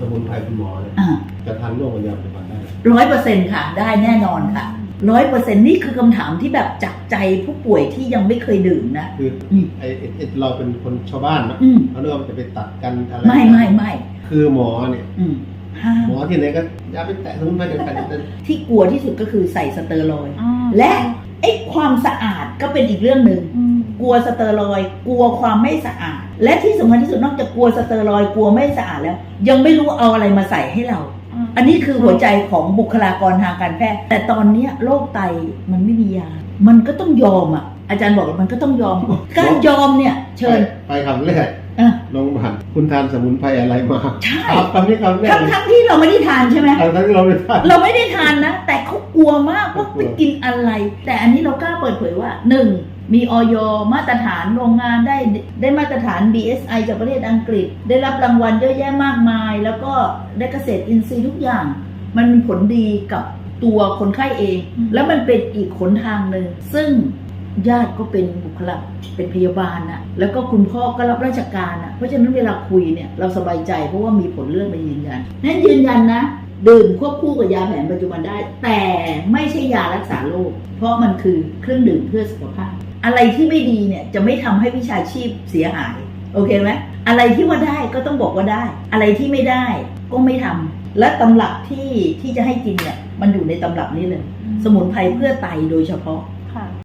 สมุนไพรคุณหมอเนี่ยอ่าจะทานร่วมกับยาปัจจุบันได้ไหมร้อยเปอร์เซ็นต์ค่ะ ได้แน่นอนค่ะร้อยเปอร์เซ็นต์นี่คือคำถามที่แบบจักใจผู้ป่วยที่ยังไม่เคยดื่มนะ คืออืมไอ้ไอ้ไอ้เราเป็นคนชาวบ้านเนอะอืมเขาเรียกว่ามันจะไปตัดกันอะไรไม่ไม่ไม่คือหมอเนี่ยอืมห้ามหมอที่ไหนก็อย่าไปแตะสมุนไพรเด็ดขาดเด็ดที่กลัวที่สุดก็คือใส่สเตอรอยด์อ่าและไอ้ความสะอาดก็เป็นอีกเรื่องหนึ่งอืม กลัวสเตอรอยด์กลัวความไม่สะอาด และที่สำคัญที่สุดนอกจากกลัวสเตอรอยด์กลัวไม่สะอาดแล้ว ยังไม่รู้เอาอะไรมาใส่ให้เรา อันนี้คือหัวใจของบุคลากรทางการแพทย์ แต่ตอนเนี้ยโรคไตมันไม่มียา มันก็ต้องยอมอะ อาจารย์บอกว่ามันก็ต้องยอม การยอมเนี่ย เชิญ ไปคำแรกเออโรงพยาบาลคุณทานสมุนไพรอะไรมาใช่ ครับคำนี้คำแรกทั้งทั้งที่เราไม่ได้ทานใช่ไหมทั้งทั้งที่เราไม่ทาน เราไม่ได้ทานนะ แต่เขากลัวมากว่าเขากลัว ไปกินอะไร แต่อันนี้เรากล้าเปิดเผยว่าหนึ่งมีออยมาตรฐานโรงงานได้ได้มาตรฐาน BSI จากประเทศอังกฤษ ได้รับรางวัลเยอะแยะมากมาย แล้วก็ได้เกษตรอินทรีย์ทุกอย่าง มันมีผลดีกับตัวคนไข้เองอืมแล้วมันเป็นอีกขนทางหนึ่งซึ่ง ญาติก็เป็นบุคลากรเป็นพยาบาลนะแล้วก็คุณพ่อก็รับราชการนะเพราะฉะนั้นเวลาคุยเนี่ยเราสบายใจเพราะว่ามีผลเลือดมายืนยันนั้นยืนยันนะดื่มควบคู่กับยาแผนปัจจุบันได้ แต่ไม่ใช่ยารักษาโรคเพราะมันคือเครื่องดื่มเพื่อสุขภาพ อะไรที่ไม่ดีเนี่ยจะไม่ทำให้วิชาชีพเสียหาย โอเคไหมอะไรที่ว่าได้ก็ต้องบอกว่าได้ อะไรที่ไม่ได้ก็ไม่ทำและตำรับที่ที่จะให้กินเนี่ยมันอยู่ในตำรับนี้เลย สมุนไพรเพื่อไตโดยเฉพาะ